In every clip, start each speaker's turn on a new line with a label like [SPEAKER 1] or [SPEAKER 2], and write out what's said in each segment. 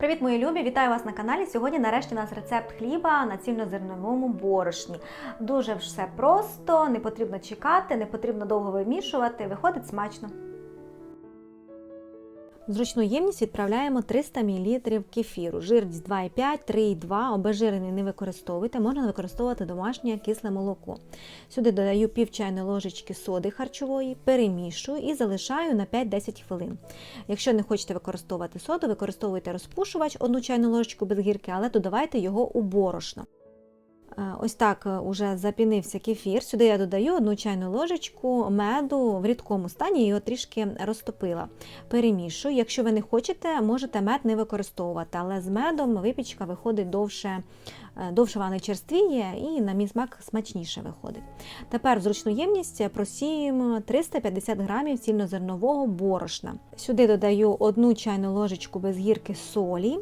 [SPEAKER 1] Привіт, мої любі! Вітаю вас на каналі. Сьогодні нарешті у нас рецепт хліба на цільнозерновому борошні. Дуже все просто, не потрібно чекати, не потрібно довго вимішувати, виходить смачно. Зручну ємність відправляємо 300 мл кефіру. Жирність 2,5, 3,2, обезжирений не використовуйте, можна використовувати домашнє кисле молоко. Сюди додаю пів чайної ложечки соди харчової, перемішую і залишаю на 5-10 хвилин. Якщо не хочете використовувати соду, використовуйте розпушувач, одну чайну ложечку без гірки, але додавайте його у борошно. Е, Ось так е, уже запінився кефір. Сюди я додаю одну чайну ложечку меду в рідкому стані, його трішки розтопила. Перемішую. Якщо ви не хочете, можете мед не використовувати, але з медом випічка виходить довше, довше вона черствіє і на мій смак смачніше виходить. Тепер в зручну ємність просіюємо 350 грамів цільнозернового борошна. Сюди додаю одну чайну ложечку без гірки солі,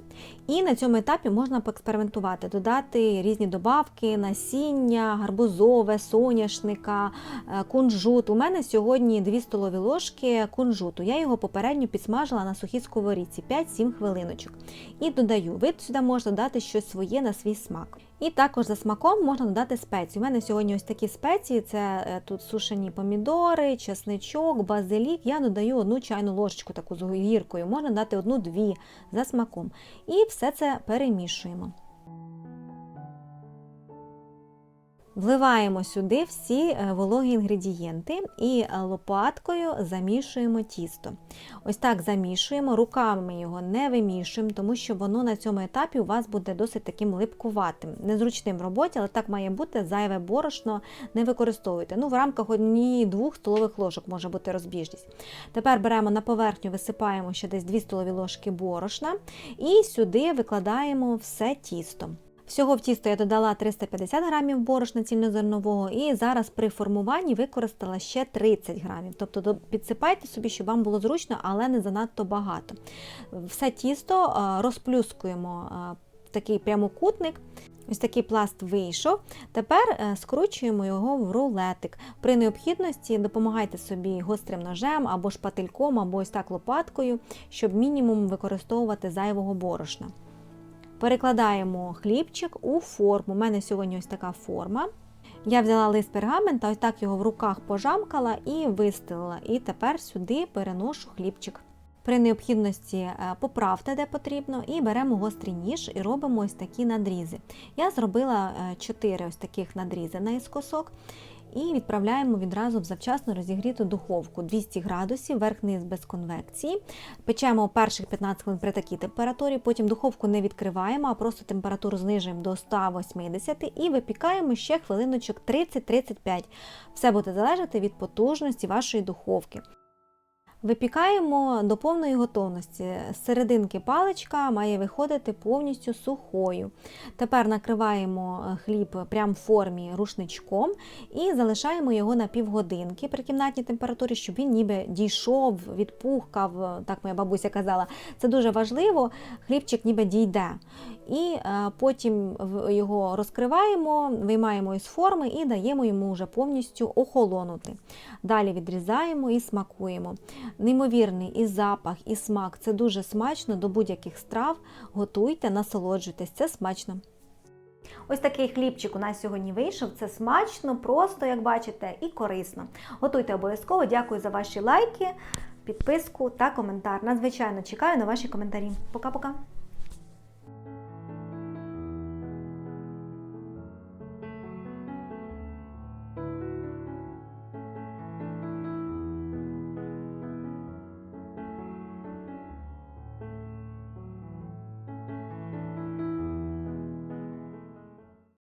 [SPEAKER 1] і на цьому етапі можна поекспериментувати, додати різні добавки, насіння, гарбузове, соняшника, е, кунжут. У мене сьогодні 2 столові ложки кунжуту. Я його попередньо підсмажила на сухій сковорідці 5-7 хвилиночок. І додаю. Ви сюди можете додати щось своє на свій смак. І також за смаком можна додати спеції. У мене сьогодні ось такі спеції: це е, тут сушені помідори, чесничок, базилік. Я додаю одну чайну ложечку таку з гіркою, можна дати одну-дві за смаком. І все це перемішуємо. Вливаємо сюди всі е, вологі інгредієнти і е, лопаткою замішуємо тісто. Ось так замішуємо, руками його не вимішуємо, тому що воно на цьому етапі у вас буде досить таким липкуватим, незручним в роботі, але так має бути зайве борошно не використовуйте. Ну, В рамках однієї-двох столових ложок може бути розбіжність. Тепер беремо на поверхню, висипаємо ще десь 2 столові ложки борошна і сюди викладаємо все тісто. Всього в тісто я додала 350 грамів борошна цільнозернового і зараз при формуванні використала ще 30 грамів. Тобто підсипайте собі, щоб вам було зручно, але не занадто багато. Все тісто розплюскуємо в такий прямокутник. Ось такий пласт вийшов. Тепер скручуємо його в рулетик. При необхідності допомагайте собі гострим ножем або шпательком, або ось так лопаткою, щоб мінімум використовувати зайвого борошна. Перекладаємо хлібчик у форму. У мене сьогодні ось така форма. Я взяла лист пергамента, ось так його в руках пожамкала і вистелила. І тепер сюди переношу хлібчик. При необхідності поправте, де потрібно, і беремо гострий ніж і робимо ось такі надрізи. Я зробила 4 ось таких надрізи наіскосок. І відправляємо відразу в завчасно розігріту духовку 200 градусів, верх-низ без конвекції. Печемо перших 15 хвилин при такій температурі, потім духовку не відкриваємо, а просто температуру знижуємо до 180 і випікаємо ще хвилиночок 30-35. Все буде залежати від потужності вашої духовки. Випікаємо до повної готовності. З серединки паличка має виходити повністю сухою. Тепер накриваємо е, хліб прямо в формі рушничком і залишаємо його на півгодинки при кімнатній температурі, щоб він ніби дійшов, відпухкав, так моя бабуся казала. Це дуже важливо, хлібчик ніби дійде. І е, потім його розкриваємо, виймаємо із форми і даємо йому вже повністю охолонути. Далі відрізаємо і смакуємо. Неймовірний і запах, і смак це дуже смачно до будь-яких страв. Готуйте, насолоджуйтесь, це смачно. Ось такий хлібчик у нас сьогодні вийшов. Це смачно, просто, як бачите, і корисно. Готуйте обов'язково. Дякую за ваші лайки, підписку та коментар. Надзвичайно чекаю на ваші коментарі. Пока-пока!